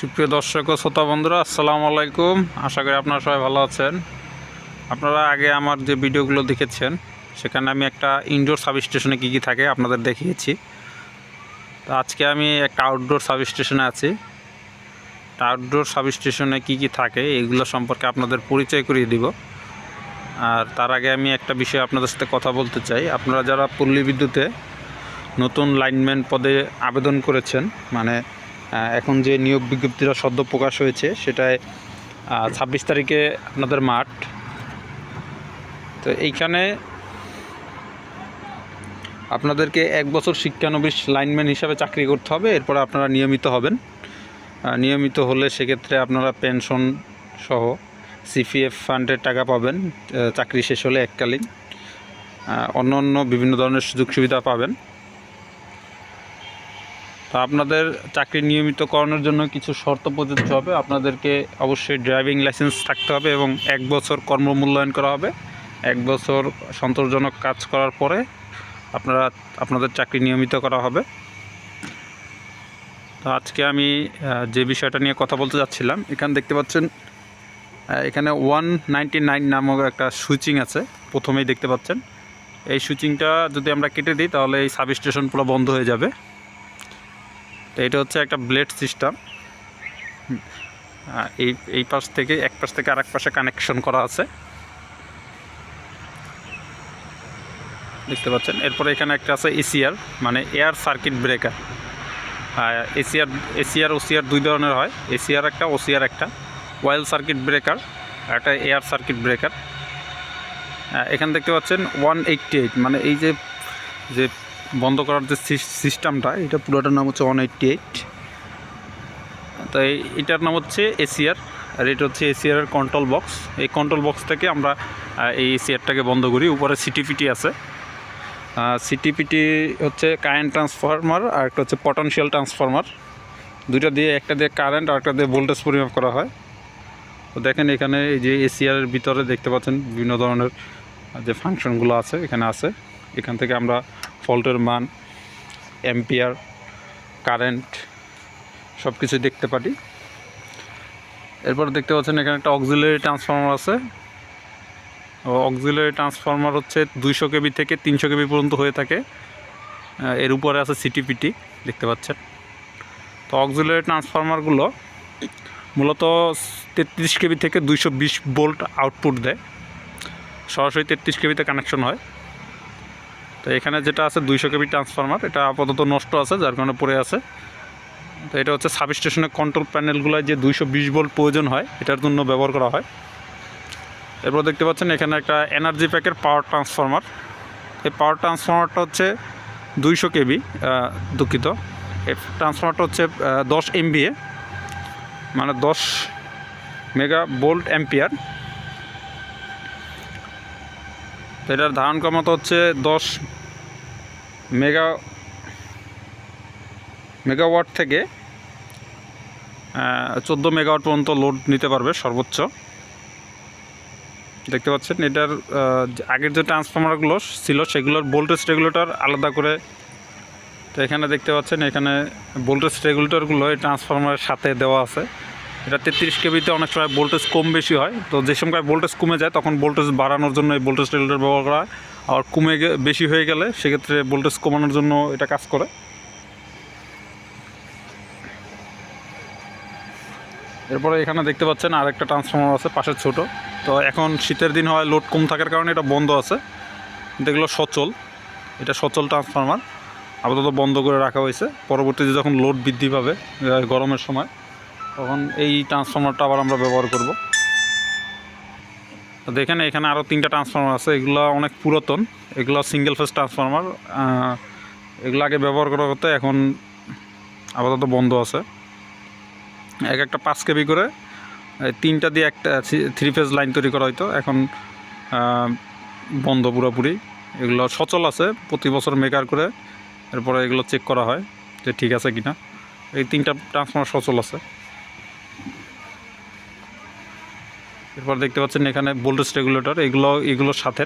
সুপ্রিয় দর্শক ও শ্রোতা বন্ধুরা, আসসালামু আলাইকুম। আশা করি আপনারা সবাই ভালো আছেন। আপনারা আগে আমার যে ভিডিওগুলো দেখেছেন, সেখানে আমি একটা ইনডোর সাব স্টেশনে কী কী থাকে আপনাদের দেখিয়েছি। তো আজকে আমি একটা আউটডোর সাব স্টেশনে আছি। আউটডোর সাব স্টেশনে কী কী থাকে, এগুলো সম্পর্কে আপনাদের পরিচয় করিয়ে দিব। আর তার আগে আমি একটা বিষয় আপনাদের সাথে কথা বলতে চাই। আপনারা যারা পল্লী বিদ্যুতে নতুন লাইনম্যান পদে আবেদন করেছেন মানে এখন যে নিয়োগ বিজ্ঞপ্তিটা সদ্য প্রকাশ হয়েছে, সেটায় ছাব্বিশ তারিখে আপনাদের মাঠ। তো এইখানে আপনাদেরকে এক বছর শিক্ষানবিশ লাইনম্যান হিসাবে চাকরি করতে হবে, এরপর আপনারা নিয়মিত হবেন। নিয়মিত হলে সেক্ষেত্রে আপনারা পেনশন সহ সিপিএফ ফান্ডের টাকা পাবেন চাকরি শেষ হলে এককালীন। অন্য অন্য বিভিন্ন ধরনের সুযোগ সুবিধা পাবেন। তো আপনাদের চাকরি নিয়মিত করানোর জন্য কিছু শর্ত প্রযোজ্য হবে। আপনাদেরকে অবশ্যই ড্রাইভিং লাইসেন্স থাকতে হবে এবং এক বছর কর্মমূল্যায়ন করা হবে। এক বছর সন্তোষজনক কাজ করার পরে আপনারা, আপনাদের চাকরি নিয়মিত করা হবে। তো আজকে আমি যে বিষয়টা নিয়ে কথা বলতে যাচ্ছিলাম, এখানে দেখতে পাচ্ছেন এখানে ওয়ান নাইনটি নাইন নামক একটা সুইচিং আছে, প্রথমেই দেখতে পাচ্ছেন। এই সুইচিংটা যদি আমরা কেটে দিই, তাহলে এই সাব স্টেশন পুরো বন্ধ হয়ে যাবে। তো এটা হচ্ছে একটা ব্লেড সিস্টেম এই এই পাশ থেকে, এক পাশ থেকে আরেক পাশে কানেকশন করা আছে। দেখতে পাচ্ছেন? এরপরে এখানে একটা আছে এসিআর মানে air circuit breaker ACR ACR OCR দুই ধরনের হয়। এসিআর একটা ওসিআর একটা। ওয়েল সার্কিট ব্রেকার একটা এয়ার সার্কিট ব্রেকার এখানে দেখতে পাচ্ছেন ওয়ান এইটটি এইট মানে এই যে যে বন্ধ করার যে সিস্টেমটা, এটা পুরোটার নাম হচ্ছে ওয়ান এইটটি এইট তো এটার নাম হচ্ছে এসিআর আর এটা হচ্ছে এসিআর কন্ট্রোল বক্স এই কন্ট্রোল বক্স থেকে আমরা এই এসিআরটাকে বন্ধ করি। উপরে সিটিপিটি আছে। সিটিপিটি হচ্ছে কারেন্ট ট্রান্সফরমার আর একটা হচ্ছে পটেনশিয়াল ট্রান্সফরমার দুইটা দিয়ে, একটা দিয়ে কারেন্ট আর একটা দিয়ে ভোল্টেজ পরিমাপ করা হয়। তো দেখেন এখানে এই যে এসিআর ভিতরে দেখতে পাচ্ছেন বিভিন্ন ধরনের যে ফাংশনগুলো আছে, এখানে আছে। এখান থেকে আমরা ফল্টের মান অ্যাম্পিয়ার কারেন্ট সব কিছু দেখতে পারি। এরপর দেখতে পাচ্ছেন এখানে একটা অক্সিলারি ট্রান্সফর্মার আছে। অক্সিলারি ট্রান্সফর্মার হচ্ছে দুইশো কেবি থেকে তিনশো কেবি পর্যন্ত হয়ে থাকে। এর উপরে আছে সিটিপিটি দেখতে পাচ্ছেন। তো অক্সিলারি ট্রান্সফর্মারগুলো মূলত তেত্রিশ কেবি থেকে দুইশো বিশ ভোল্ট আউটপুট দেয়। সরাসরি তেত্রিশ কেবিতে কানেকশন হয়। তো এখানে যেটা আছে দুইশো কেবি ট্রান্সফরমার এটা আপাতত নষ্ট আছে, যার কারণে পড়ে আছে। তো এটা হচ্ছে সাব স্টেশনের কন্ট্রোল প্যানেলগুলোয় যে দুইশো বিশ ভোল্ট প্রয়োজন হয়, এটার জন্য ব্যবহার করা হয়। এরপর দেখতে পাচ্ছেন এখানে একটা এনার্জি প্যাকের পাওয়ার ট্রান্সফরমার এই পাওয়ার ট্রান্সফরমারটা হচ্ছে দুইশো কেবি দুঃখিত। এই ট্রান্সফরমারটা হচ্ছে দশ এমবিএ মানে দশ মেগা বোল্ট অ্যাম্পিয়ার এটার ধারণ ক্ষমতা হচ্ছে দশ মেগা মেগাওয়াট থেকে চোদ্দ মেগাওয়াট পর্যন্ত লোড নিতে পারবে সর্বোচ্চ। দেখতে পাচ্ছেন, এটার আগের যে ট্রান্সফর্মারগুলো ছিল, সেগুলোর ভোল্টেজ রেগুলেটর আলাদা করে, তো এখানে দেখতে পাচ্ছেন, এখানে ভোল্টেজ রেগুলেটরগুলো এই ট্রান্সফর্মারের সাথে দেওয়া আছে। এটা তেত্রিশ কেবিতে অনেক সময় ভোল্টেজ কম বেশি হয়, তো যে সময় ভোল্টেজ কমে যায়, তখন ভোল্টেজ বাড়ানোর জন্য এই ভোল্টেজ রেগুলেটর ব্যবহার করা হয়। আর কমে বেশি হয়ে গেলে সেক্ষেত্রে ভোল্টেজ কমানোর জন্য এটা কাজ করে। এরপরে এখানে দেখতে পাচ্ছেন আরেকটা ট্রান্সফর্মার আছে পাশের ছোট। তো এখন শীতের দিন হয় লোড কম থাকার কারণে এটা বন্ধ আছে। এগুলো সচল। এটা সচল ট্রান্সফর্মার আপাতত বন্ধ করে রাখা হয়েছে। পরবর্তীতে যখন লোড বৃদ্ধি পাবে গরমের সময়, তখন এই ট্রান্সফর্মারটা আবার আমরা ব্যবহার করব। দেখেন, এখানে আরও তিনটা ট্রান্সফর্মার আছে। এগুলো অনেক পুরাতন। এগুলো সিঙ্গেল ফেস ট্রান্সফর্মার এগুলো আগে ব্যবহার করা হতো, এখন আপাতত বন্ধ আছে। এক একটা পাঁচ কেবি করে তিনটা দিয়ে একটা থ্রি ফেজ লাইন তৈরি করা হতো এখন বন্ধ পুরোপুরি। এগুলো সচল আছে, প্রতি বছর মেকার করে, এরপরে এগুলো চেক করা হয় যে ঠিক আছে কিনা। এই তিনটা ট্রান্সফর্মার সচল আছে। এরপর দেখতে পাচ্ছেন এখানে ভোল্টেজ রেগুলেটর এগুলো এগুলোর সাথে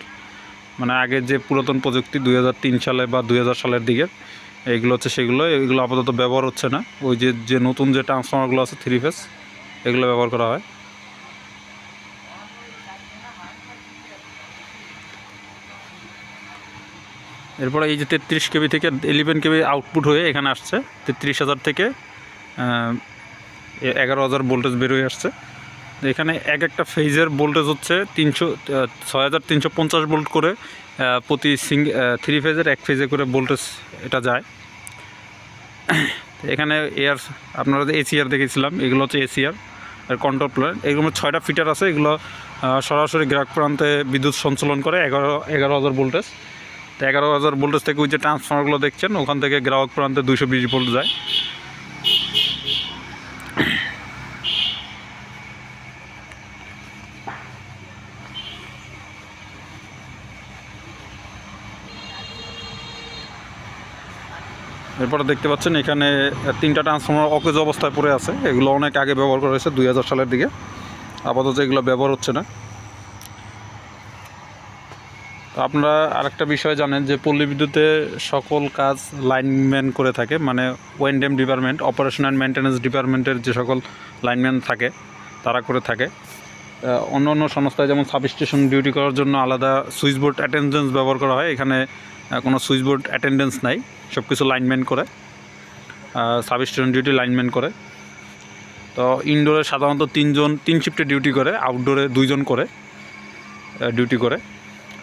মানে আগে যে পুরাতন প্রযুক্তি দুই হাজার তিন সালে বা দুই হাজার সালের দিকে এইগুলো হচ্ছে সেগুলো, এগুলো আপাতত ব্যবহার হচ্ছে না। ওই যে যে নতুন যে ট্রান্সফর্মারগুলো আছে থ্রি ফেস এগুলো ব্যবহার করা হয়। এরপরে এই যে তেত্রিশ কেবি থেকে ইলেভেন কেবি আউটপুট হয়ে এখানে আসছে। তেত্রিশ হাজার থেকে এগারো হাজার ভোল্টেজ বেরোয় আসছে। এখানে এক একটা ফেজের ভোল্টেজ হচ্ছে তিনশো ছয় হাজার তিনশো পঞ্চাশ ভোল্ট করে প্রতি সিং থ্রি ফেজের এক ফেজে করে ভোল্টেজ এটা যায়। এখানে এয়ার আপনারা যে এসিআর দেখেছিলাম, এগুলো হচ্ছে এসিআর আর কন্ট্রোল প্ল্যান এগুলো ছয়টা ফিটার আছে, এগুলো সরাসরি গ্রাহক প্রান্তে বিদ্যুৎ সঞ্চালন করে এগারো এগারো হাজার ভোল্টেজ তো এগারো হাজার ভোল্টেজ থেকে ওই যে ট্রান্সফর্মারগুলো দেখছেন, ওখান থেকে গ্রাহক প্রান্তে দুশো বিশ ভোল্ট যায়। এরপরে দেখতে পাচ্ছেন এখানে তিনটা ট্রান্সফর্মার অকেজ অবস্থায় পড়ে আছে। এগুলো অনেক আগে ব্যবহার করা হয়েছে, দুই হাজার সালের দিকে। আপাতত এগুলো ব্যবহার হচ্ছে না। আপনারা আরেকটা বিষয় জানেন যে, পল্লী বিদ্যুতে সকল কাজ লাইনম্যান করে থাকে মানে O and M department operation and maintenance ডিপার্টমেন্টের যে সকল লাইনম্যান থাকে, তারা করে থাকে। অন্য অন্য সংস্থায় যেমন সাবস্টেশন ডিউটি করার জন্য আলাদা সুইচবোর্ড অ্যাটেন্ডেন্স ব্যবহার করা হয়। এখানে কোনো সুইচবোর্ড অ্যাটেন্ডেন্স নাই সব কিছু লাইনম্যান করে সাবস্টেশন ডিউটি লাইনম্যান করে। তো ইনডোরে সাধারণত তিনজন, তিন শিফটে ডিউটি করে আউটডোরে দুইজন করে ডিউটি করে।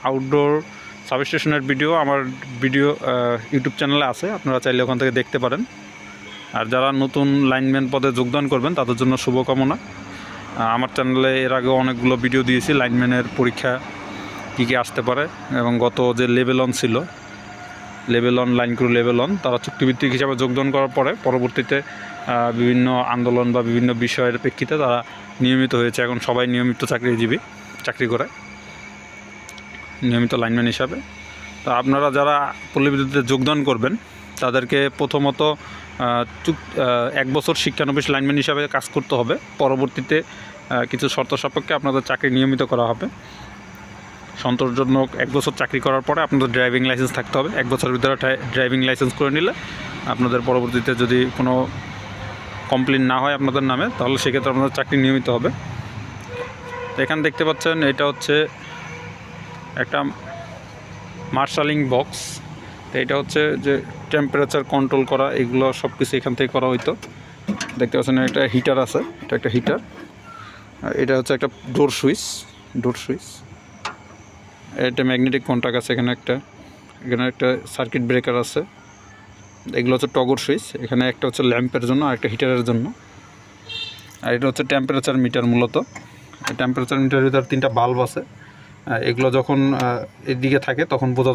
আউটডোর সাবস্টেশনের ভিডিও আমার ভিডিও ইউটিউব চ্যানেলে আছে, আপনারা চাইলে ওখান থেকে দেখতে পারেন। আর যারা নতুন লাইনম্যান পদে যোগদান করবেন, তাদের জন্য শুভকামনা। আমার চ্যানেলে এর আগে অনেকগুলো ভিডিও দিয়েছি লাইনম্যানের পরীক্ষা কী কী আসতে পারে এবং গত যে লেভেল অন ছিল level on line crew level on তারা চুক্তিভিত্তিক হিসাবে যোগদান করার পরে পরবর্তীতে বিভিন্ন আন্দোলন বা বিভিন্ন বিষয়ের প্রেক্ষিতে তারা নিয়মিত হয়েছে। এখন সবাই নিয়মিত চাকরিজীবী, চাকরি করে, নিয়মিত লাইনম্যান হিসাবে। তো আপনারা যারা পল্লী বিদ্যুতে যোগদান করবেন, তাদেরকে প্রথমত এক বছর শিক্ষানবিশ লাইনম্যান হিসাবে কাজ করতে হবে। পরবর্তীতে কিছু শর্ত সাপেক্ষে আপনাদের চাকরি নিয়মিত করা হবে। সন্তোষজনক এক বছর চাকরি করার পরে আপনাদের ড্রাইভিং লাইসেন্স থাকতে হবে। এক বছরের ভিতরে ড্রাইভিং লাইসেন্স করে নিলে আপনাদের পরবর্তীতে যদি কোনো কমপ্লেন না হয় আপনাদের নামে, তাহলে সেক্ষেত্রে আপনাদের চাকরি নিয়মিত হবে। তো এখানে দেখতে পাচ্ছেন, এটা হচ্ছে একটা মার্শালিং বক্স তো এটা হচ্ছে যে টেম্পারেচার কন্ট্রোল করা, এগুলো সব কিছু এখান থেকে করা হইতো। দেখতে পাচ্ছেন, একটা হিটার আছে, এটা একটা হিটার এটা হচ্ছে একটা ডোর সুইচ ডোর সুইচ এটা ম্যাগনেটিক কন্ট্যাক্ট আছে এখানে একটা এখানে একটা সার্কিট ব্রেকার আছে। এগুলো হচ্ছে টগর সুইচ এখানে একটা হচ্ছে ল্যাম্পের জন্য আর একটা হিটারের জন্য। আর এটা হচ্ছে টেম্পারেচার মিটার মূলত। টেম্পারেচার মিটারের ভিতর তিনটা বাল্ব আছে। এগুলো যখন এদিকে থাকে, তখন বোঝা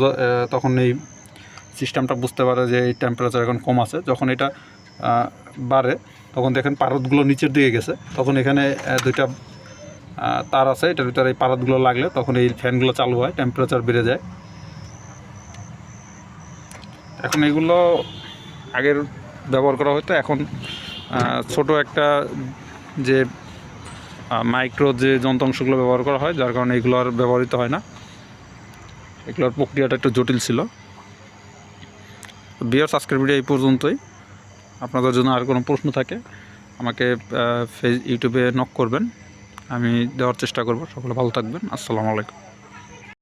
তখন এই সিস্টেমটা বুঝতে পারে যে এই টেম্পারেচার এখন কম আছে। যখন এটা বাড়ে, তখন দেখেন পারদগুলো নিচের দিকে গেছে। তখন এখানে দুইটা তার আছে, এটার ভিতরে এই পারদগুলো লাগলে তখন এই ফ্যানগুলো চালু হয় টেম্পারেচার বেড়ে যায়। এখন এগুলো আগের ব্যবহার করা হতো, এখন ছোট একটা যে মাইক্রো যে যন্ত্রাংশগুলো ব্যবহার করা হয়, যার কারণে এগুলো আর ব্যবহৃত হয় না। এগুলোর প্রক্রিয়াটা একটু জটিল ছিল। বিয়ার আজকের ভিডিও এই পর্যন্তই। আপনাদের জন্য আর কোনো প্রশ্ন থাকে, আমাকে ফেস ইউটিউবে নক করবেন। আমি দেওয়ার চেষ্টা করব। সকলে ভালো থাকবেন। আসসালামু আলাইকুম।